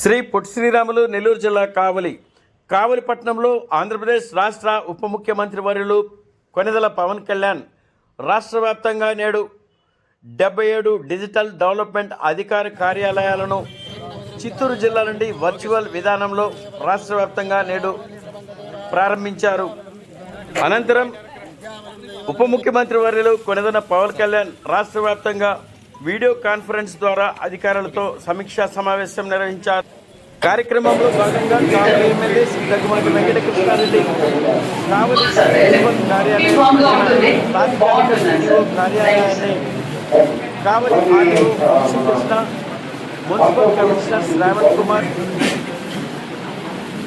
శ్రీ పొట్టి శ్రీరాములు నెల్లూరు జిల్లా కావలి. కావలిపట్నంలో ఆంధ్రప్రదేశ్ రాష్ట్ర ఉప ముఖ్యమంత్రి వర్యులు కొనెదల పవన్ కళ్యాణ్ రాష్ట్ర వ్యాప్తంగా నేడు డెబ్బై ఏడు డిజిటల్ డెవలప్మెంట్ అధికార కార్యాలయాలను చిత్తూరు జిల్లా నుండి వర్చువల్ విధానంలో రాష్ట్ర వ్యాప్తంగా నేడు ప్రారంభించారు. అనంతరం ఉప ముఖ్యమంత్రి వర్యులు కొనెదల పవన్ కళ్యాణ్ రాష్ట్ర వ్యాప్తంగా వీడియో కాన్ఫరెన్స్ ద్వారా అధికారులతో సమీక్షా సమావేశం నిర్వహించారు. కార్యక్రమంలో భాగంగా కావలి ఎమ్మెల్యే శ్రీ దగ్గుమాటి వెంకటకృష్ణారెడ్డి కావలి మున్సిపల్ కార్యాలయం కార్యాలయాన్ని Kavali RDO Srikrishna municipal commissioner Sravan Kumar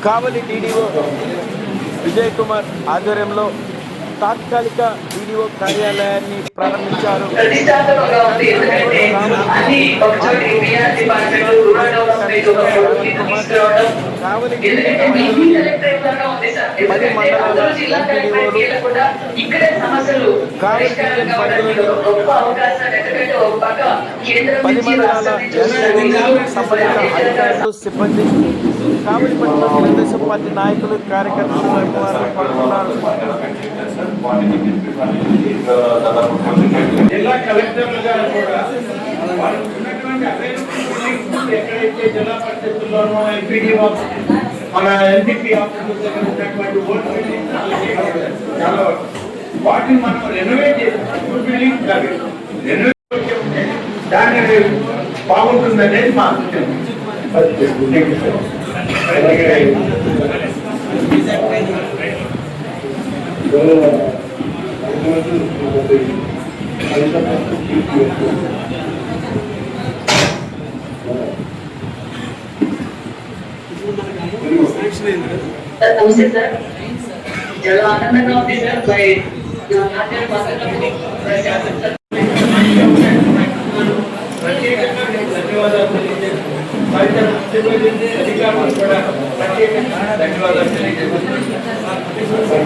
Kavali TDO Vijay Kumar ఆధ్వర్యంలో తాత్కాలిక వీడియో కార్యాలయాన్ని ప్రారంభించారు. ప్రతిష్టాత్మకంగా రూరల్ డెవలప్మెంట్ ఒక తీసుకురావడం ఎందుకంటే మినీ ఉంది సార్ ఎందుకంటే అందరూ జిల్లా ఇక్కడే సమస్యలు పరిష్కారం కావడానికి ఒక గొప్ప అవకాశం ఎందుకంటే ఒక పక్క కేంద్రం పది నుంచి మండలాల రాష్ట్రం నుంచి సిబ్బంది కావలి పట్టణ తెలుగుదేశం పార్టీ నాయకులు కార్యకర్తలు వారు పాల్గొన్నారు జిల్లా కలెక్టర్లు గారు కూడా ఎక్కడైతే జిల్లా పరిషత్తుల్లోనూ ఎంపీడీ మన ఎన్టీపీ ఆఫీసుల దగ్గర ఉన్నటువంటి చాలా వరకు. వాటిని మనం రెనోవేట్ చేసి. బిల్డింగ్ రెనోవేట్ చేస్తే దాన్ని బాగుంటుందనేది మా సూచన. Thank నమస్తే సార్ చాలా ఆనందంగా ఉంది సార్ ప్రత్యేకంగా ధన్యవాదాలు తెలియజేస్తున్నాను అధికారులు కూడా ప్రత్యేకంగా ధన్యవాదాలు తెలియజేస్తున్నాను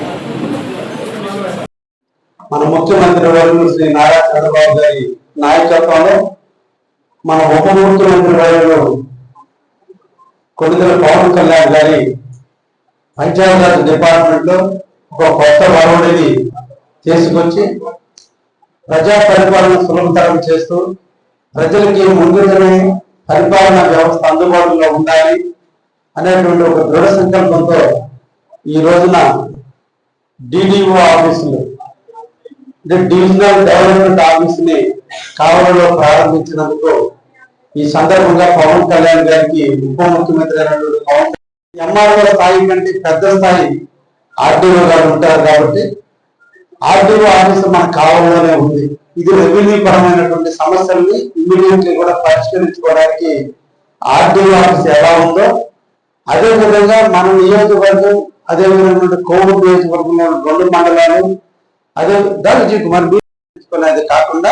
మన ముఖ్యమంత్రి వర్యులు శ్రీ నారా చంద్రబాబు గారి నాయకత్వంలో మన ఉప ముఖ్యమంత్రి వర్యులు కొడుదల పవన్ కళ్యాణ్ గారి పంచాయతీరాజ్ డిపార్ట్మెంట్లో ఒక కొత్త వరవడిని తీసుకొచ్చి ప్రజా పరిపాలన సులభతరం చేస్తూ ప్రజలకి ముందుగానే పరిపాలన వ్యవస్థ అందుబాటులో ఉండాలి అనేటువంటి ఒక దృఢ సంకల్పంతో ఈ రోజున డిడిఓ ఆఫీసులు అంటే డివిజనల్ డెవలప్మెంట్ ఆఫీస్ని ప్రారంభించినందుకు ఈ సందర్భంగా పవన్ కళ్యాణ్ గారికి ఉప ముఖ్యమంత్రి అయినటువంటి పవన్ ఎంఆర్ఓ స్థాయి కంటే పెద్ద స్థాయి ఆర్డీఓ గారు ఉంటారు కాబట్టి ఆర్డీఓ ఆఫీసు మనకు కావాలనే ఉంది. ఇది రెవెన్యూ పరమైనటువంటి సమస్యల్ని ఇమ్మీడియట్లీ కూడా పరిష్కరించుకోవడానికి ఆర్డీఓ ఆఫీస్ ఎలా ఉందో అదే విధంగా మన నియోజకవర్గం అదే విధంగా కోవిడ్ నియోజకవర్గంలో రెండు మండలాలు అదే దా కుమార్ తీసుకునేది కాకుండా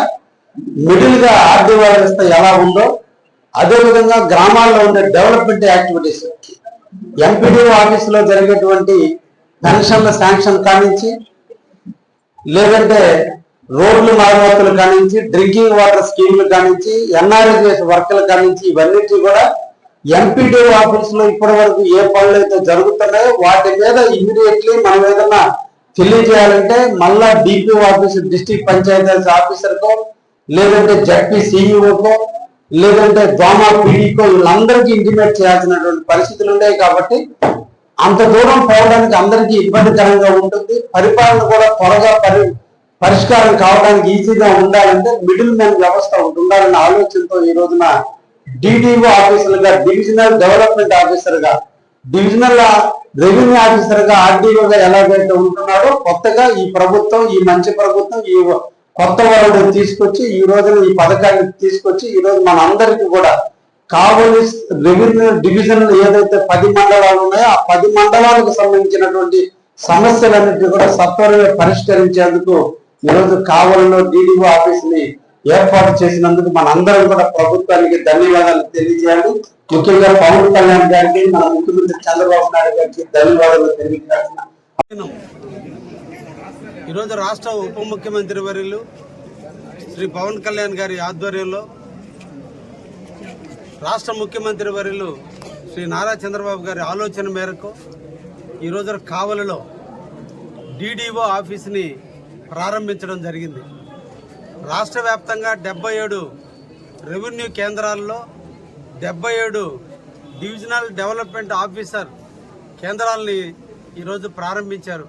మిడిల్గా ఆర్థిక వ్యవస్థ ఎలా ఉందో అదేవిధంగా గ్రామాల్లో ఉండే డెవలప్మెంట్ యాక్టివిటీస్ ఎంపీడీఓ ఆఫీస్లో జరిగేటువంటి పెన్షన్ల శాంక్షన్ కానించి లేదంటే రోడ్లు మరమ్మతులు కానించి డ్రింకింగ్ వాటర్ స్కీమ్లు కానించి ఎన్ఆర్ఎస్ వర్క్లు కానించి ఇవన్నిటి కూడా ఎంపీడీఓ ఆఫీస్లో ఇప్పటి వరకు ఏ పనులు అయితే జరుగుతున్నాయో వాటి మీద ఇమీడియట్లీ మనం ఏదన్నా తెలియజేయాలంటే మళ్ళా డిపి ఆఫీస్ డిస్ట్రిక్ట్ పంచాయతీ ఆఫీసర్కో లేదంటే జడ్పీ సిఇఓకో లేదంటే దోమా పీడికో వీళ్ళందరికీ ఇంటిమేట్ చేయాల్సినటువంటి పరిస్థితులు ఉన్నాయి కాబట్టి అంత దూరం పోవడానికి అందరికీ ఇబ్బందికరంగా ఉంటుంది. పరిపాలన కూడా త్వరగా పరి పరిష్కారం కావడానికి ఈజీగా ఉండాలంటే మిడిల్ మ్యాన్ వ్యవస్థ ఉండాలన్న ఆలోచనతో ఈ రోజున డిడిఓ ఆఫీసర్గా డివిజనల్ డెవలప్మెంట్ ఆఫీసర్గా డివిజనల్ రెవెన్యూ ఆఫీసర్గా ఆర్డీఓగా ఎలాగైతే ఉంటున్నాడో కొత్తగా ఈ ప్రభుత్వం ఈ మంచి ప్రభుత్వం ఈ కొత్త వాళ్ళని తీసుకొచ్చి ఈ రోజున ఈ పథకాన్ని తీసుకొచ్చి ఈ రోజు మన అందరికీ కూడా కావలి రెవెన్యూ డివిజన్ ఏదైతే పది మండలాలు ఉన్నాయో ఆ పది మండలాలకు సంబంధించినటువంటి సమస్యలన్నింటినీ కూడా సత్వరంగా పరిష్కరించేందుకు ఈ రోజు కావలిలో డీడీఓ ఆఫీస్ని ఏర్పాటు చేసినందుకు మన అందరం కూడా ప్రభుత్వానికి ధన్యవాదాలు తెలియజేయాలి. ముఖ్యంగా పవన్ కళ్యాణ్ గారికి మన ముఖ్యమంత్రి చంద్రబాబు నాయుడు గారికి ధన్యవాదాలు తెలియజేయాల్సిన ఈరోజు రాష్ట్ర ఉప ముఖ్యమంత్రి వర్యులు శ్రీ పవన్ కళ్యాణ్ గారి ఆధ్వర్యంలో రాష్ట్ర ముఖ్యమంత్రి వర్యులు శ్రీ నారా చంద్రబాబు గారి ఆలోచన మేరకు ఈరోజు కావలిలో డీడీఓ ఆఫీస్ని ప్రారంభించడం జరిగింది. రాష్ట్ర వ్యాప్తంగా డెబ్బై ఏడు రెవెన్యూ కేంద్రాల్లో డెబ్బై ఏడు డివిజనల్ డెవలప్మెంట్ ఆఫీసర్ కేంద్రాలని ఈరోజు ప్రారంభించారు.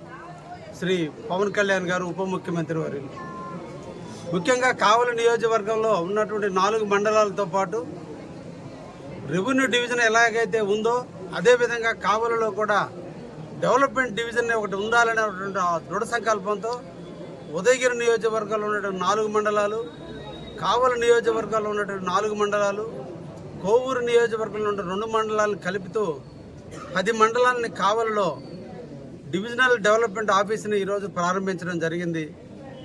శ్రీ పవన్ కళ్యాణ్ గారు ఉప ముఖ్యమంత్రి వారి. ముఖ్యంగా కావలి నియోజకవర్గంలో ఉన్నటువంటి నాలుగు మండలాలతో పాటు రెవెన్యూ డివిజన్ ఎలాగైతే ఉందో అదేవిధంగా కావలిలో కూడా డెవలప్మెంట్ డివిజన్ ఒకటి ఉండాలనేటువంటి దృఢ సంకల్పంతో ఉదయగిరి నియోజకవర్గంలో ఉన్నటువంటి నాలుగు మండలాలు కావలి నియోజకవర్గంలో ఉన్నటువంటి నాలుగు మండలాలు కోవూరు నియోజకవర్గంలో ఉన్న రెండు మండలాలను కలుపుతూ పది మండలాలని కావలిలో డివిజనల్ డెవలప్మెంట్ ఆఫీస్ని ఈరోజు ప్రారంభించడం జరిగింది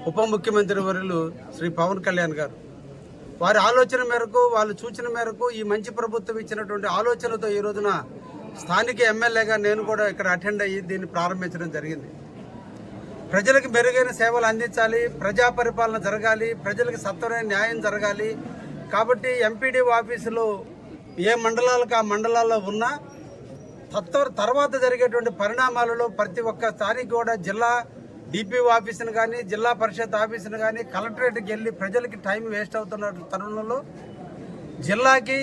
ఉప ముఖ్యమంత్రి వర్యులు శ్రీ పవన్ కళ్యాణ్ గారు. వారి ఆలోచన మేరకు వాళ్ళు సూచన మేరకు ఈ మంచి ప్రభుత్వం ఇచ్చినటువంటి ఆలోచనతో ఈ రోజున స్థానిక ఎమ్మెల్యేగా నేను కూడా ఇక్కడ అటెండ్ అయ్యి దీన్ని ప్రారంభించడం జరిగింది. ప్రజలకు మెరుగైన సేవలు అందించాలి ప్రజా పరిపాలన జరగాలి ప్రజలకు సత్వమైన న్యాయం జరగాలి. కాబట్టి ఎంపీడీ ఆఫీసులు ఏ మండలాలకు ఆ మండలాల్లో ఉన్నా తత్వ తర్వాత జరిగేటువంటి పరిణామాలలో ప్రతి ఒక్క స్థానిక కూడా జిల్లా డిపిఓ ఆఫీసును కానీ జిల్లా పరిషత్ ఆఫీసును కానీ కలెక్టరేట్కి వెళ్ళి ప్రజలకి టైం వేస్ట్ అవుతున్న తరుణంలో జిల్లాకి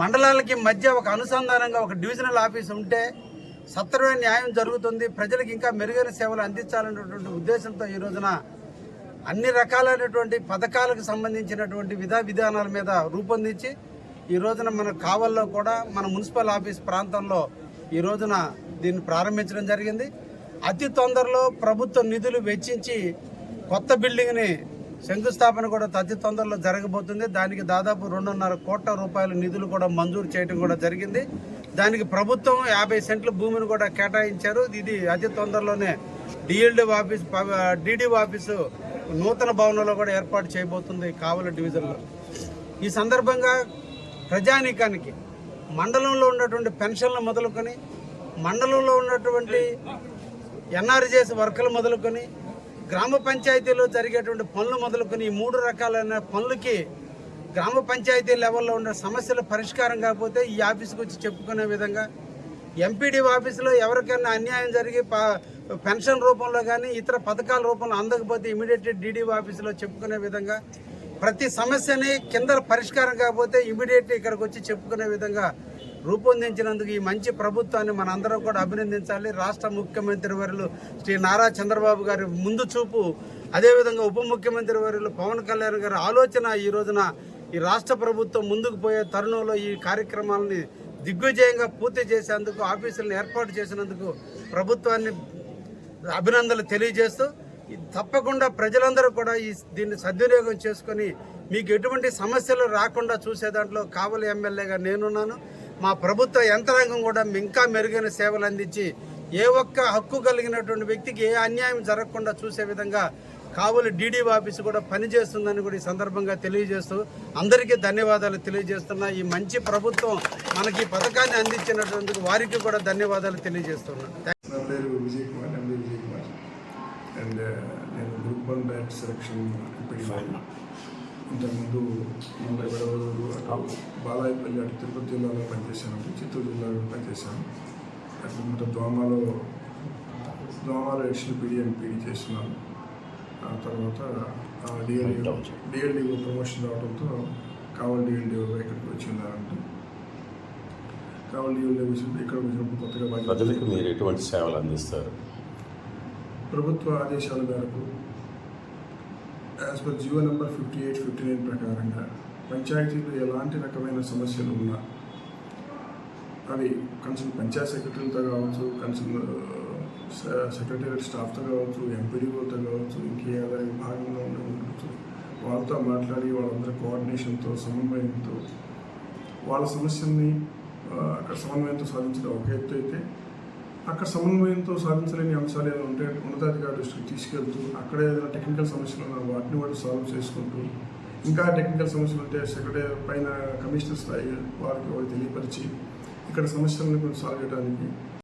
మండలాలకి మధ్య ఒక అనుసంధానంగా ఒక డివిజనల్ ఆఫీస్ ఉంటే సత్వరమైన న్యాయం జరుగుతుంది. ప్రజలకు ఇంకా మెరుగైన సేవలు అందించాలనేటువంటి ఉద్దేశంతో ఈ రోజున అన్ని రకాలైనటువంటి పథకాలకు సంబంధించినటువంటి విధా విధానాల మీద రూపొందించి ఈ రోజున మన కావల్లో కూడా మన మున్సిపల్ ఆఫీస్ ప్రాంతంలో ఈ రోజున దీన్ని ప్రారంభించడం జరిగింది. అతి తొందరలో ప్రభుత్వ నిధులు వెచ్చించి కొత్త బిల్డింగ్ని శంకుస్థాపన కూడా అతి తొందరలో జరగబోతుంది. దానికి దాదాపు రెండున్నర కోట్ల రూపాయల నిధులు కూడా మంజూరు చేయడం కూడా జరిగింది. దానికి ప్రభుత్వం యాభై సెంట్ల భూమిని కూడా కేటాయించారు. ఇది అతి తొందరలోనే డిఎల్డి ఆఫీస్ డిడి ఆఫీసు నూతన భవనంలో కూడా ఏర్పాటు చేయబోతుంది కావలి డివిజన్లో. ఈ సందర్భంగా ప్రజానీకానికి మండలంలో ఉన్నటువంటి పెన్షన్లు మొదలుకొని మండలంలో ఉన్నటువంటి ఎన్ఆర్జేస్ వర్కులు మొదలుకొని గ్రామ పంచాయతీలో జరిగేటువంటి పనులు మొదలుకొని ఈ మూడు రకాలైన పనులకి గ్రామ పంచాయతీ లెవెల్లో ఉన్న సమస్యల పరిష్కారం కాకపోతే ఈ ఆఫీస్కి వచ్చి చెప్పుకునే విధంగా ఎంపీడీ ఆఫీసులో ఎవరికైనా అన్యాయం జరిగి ప- పెన్షన్ రూపంలో కానీ ఇతర పథకాల రూపంలో అందకపోతే ఇమీడియట్ డీడీ ఆఫీసులో చెప్పుకునే విధంగా ప్రతి సమస్యని కింద పరిష్కారం కాకపోతే ఇమీడియట్లీ ఇక్కడికి వచ్చి చెప్పుకునే విధంగా రూపొందించినందుకు ఈ మంచి ప్రభుత్వాన్ని మనందరం కూడా అభినందించాలి. రాష్ట్ర ముఖ్యమంత్రి వర్యులు శ్రీ నారా చంద్రబాబు గారి ముందు చూపు అదేవిధంగా ఉప ముఖ్యమంత్రి వర్యులు పవన్ కళ్యాణ్ గారి ఆలోచన ఈ రోజున ఈ రాష్ట్ర ప్రభుత్వం ముందుకు పోయే తరుణంలో ఈ కార్యక్రమాలని దిగ్విజయంగా పూర్తి చేసేందుకు ఆఫీసులను ఏర్పాటు చేసినందుకు ప్రభుత్వాన్ని అభినందనలు తెలియజేస్తూ తప్పకుండా ప్రజలందరూ కూడా ఈ దీన్ని సద్వినియోగం చేసుకొని మీకు ఎటువంటి సమస్యలు రాకుండా చూసే దాంట్లో కావలి ఎమ్మెల్యేగా నేనున్నాను. మా ప్రభుత్వ యంత్రాంగం కూడా ఇంకా మెరుగైన సేవలు అందించి ఏ ఒక్క హక్కు కలిగినటువంటి వ్యక్తికి ఏ అన్యాయం జరగకుండా చూసే విధంగా కావలి డీడీ ఆఫీసు కూడా పనిచేస్తుందని కూడా ఈ సందర్భంగా తెలియజేస్తూ అందరికీ ధన్యవాదాలు తెలియజేస్తున్నా. ఈ మంచి ప్రభుత్వం మనకి ఈ పథకాన్ని అందించినటువంటి వారికి కూడా ధన్యవాదాలు తెలియజేస్తున్నా. అండ్ నేను గ్రూప్ వన్ బ్యాచ్ సెలక్షన్ ఇంతకుముందు ముంబై వడవలూరు అటు బాలాయపల్లి అటు తిరుపతి జిల్లాలో పనిచేశాను అటు చిత్తూరు జిల్లాలో పనిచేశాను. అటు మొత్తం దోమాలో దోమాలో ఎడిషనల్ పీడీ అండ్ పీడీ చేస్తున్నాను. ఆ తర్వాత డిఎల్డి డిఎల్డి ప్రమోషన్ రావడంతో కావాలి డిఎల్డి ఇక్కడికి వచ్చి ఉన్నారంటే కావాలి డిఎల్డి వచ్చినప్పుడు ఇక్కడ వచ్చినప్పుడు కొత్తగా మీరు ఎటువంటి సేవలు అందిస్తారు? ప్రభుత్వ ఆదేశాల మేరకు as per GO number fifty eight fifty nine ప్రకారంగా పంచాయతీలో ఎలాంటి రకమైన సమస్యలు ఉన్నా అవి కన్సల్ పంచాయత్ సెక్రటరీలతో కావచ్చు కన్సల్ సెక్రటరీ స్టాఫ్తో కావచ్చు ఎంపీడీఓతో కావచ్చు ఇంకే ఆదాయ విభాగంలో ఉండవచ్చు వాళ్ళతో మాట్లాడి వాళ్ళందరి కోఆర్డినేషన్తో సమన్వయంతో వాళ్ళ సమస్యల్ని అక్కడ సమన్వయంతో సాధించడం ఒక ఎత్తు అయితే అక్కడ సమన్వయంతో సాధించలేని అంశాలు ఏమైనా ఉంటే ఉన్నతాధికారి దృష్టికి తీసుకెళ్తూ అక్కడ ఏదైనా టెక్నికల్ సమస్యలు ఉన్నా వాటిని వాటి సాల్వ్ చేసుకుంటూ ఇంకా టెక్నికల్ సమస్యలు ఉంటే సెక్రటరీ పైన కమిషనర్ స్థాయి వారికి వారికి తెలియపరిచి ఇక్కడ సమస్యలను కొంచెం సాల్వ్ చేయడానికి